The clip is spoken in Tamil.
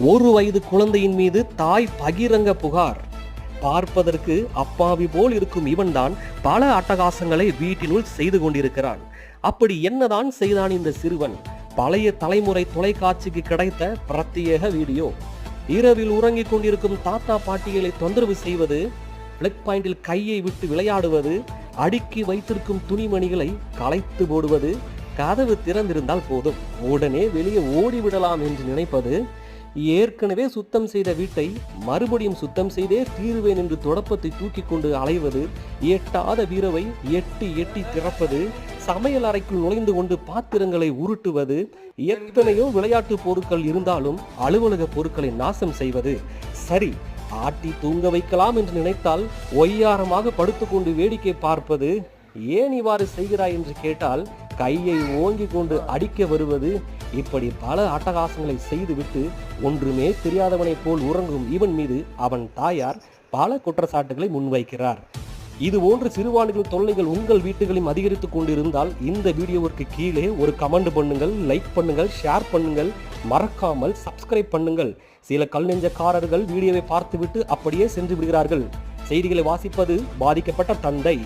ஒரு வயது குழந்தையின் மீது தாய் பகிரங்க புகார். பார்ப்பதற்கு அப்பாவி போல் இருக்கும் இவன்தான் பல அட்டகாசங்களை வீட்டினுள் செய்து கொண்டிருக்கிறான். அப்படி என்னதான் செய்தான் இந்த சிறுவன்? பழைய தலைமுறை தொலைக்காட்சிக்கு கிடைத்த பிரத்யேக வீடியோ. இரவில் உறங்கிக் கொண்டிருக்கும் தாத்தா பாட்டிகளை தொந்தரவு செய்வது பிளக் பாயிண்டில் கையை விட்டு விளையாடுவது அடுக்கி வைத்திருக்கும் துணிமணிகளை களைத்து போடுவது கதவு திறந்திருந்தால் போதும். உடனே வெளியே ஓடிவிடலாம் என்று நினைப்பது ஏற்கனவே சுத்தம் செய்த வீட்டை மறுபடியும் சுத்தம் செய்தே தீருவேன் என்று தொடப்பத்தை தூக்கி கொண்டு அலைவது எட்டாத வீரவை எட்டி எட்டி திறப்பது சமையல் அறைக்குள் நுழைந்து கொண்டு பாத்திரங்களை உருட்டுவது எத்தனையோ விளையாட்டு பொருட்கள் இருந்தாலும் அலுவலக பொருட்களை நாசம் செய்வது. சரி ஆட்டி தூங்க வைக்கலாம் என்று நினைத்தால் ஒய்யாரமாக படுத்துக்கொண்டு வேடிக்கை பார்ப்பது ஏன் இவ்வாறு செய்கிறாய் என்று கேட்டால் கையை ஓங்கி கொண்டு அடிக்க வருவது இப்படி பல அட்டகாசங்களை செய்துவிட்டு ஒன்றுமே தெரியாதவனைப் போல் உறங்கும் இவன் மீது அவன் தாயார் பல குற்றச்சாட்டுகளை முன்வைக்கிறார். இது போன்ற சிறுவாணிகள் தொல்லைகள் உங்கள் வீட்டுகளையும் அதிகரித்துக் கொண்டிருந்தால் இந்த வீடியோவிற்கு கீழே ஒரு கமெண்ட் பண்ணுங்கள் லைக் பண்ணுங்கள் ஷேர் பண்ணுங்கள் மறக்காமல் சப்ஸ்கிரைப் பண்ணுங்கள். சில கல் நெஞ்சக்காரர்கள் வீடியோவை பார்த்துவிட்டு அப்படியே சென்று விடுகிறார்கள். செய்திகளை வாசிப்பது பாதிக்கப்பட்ட தந்தை.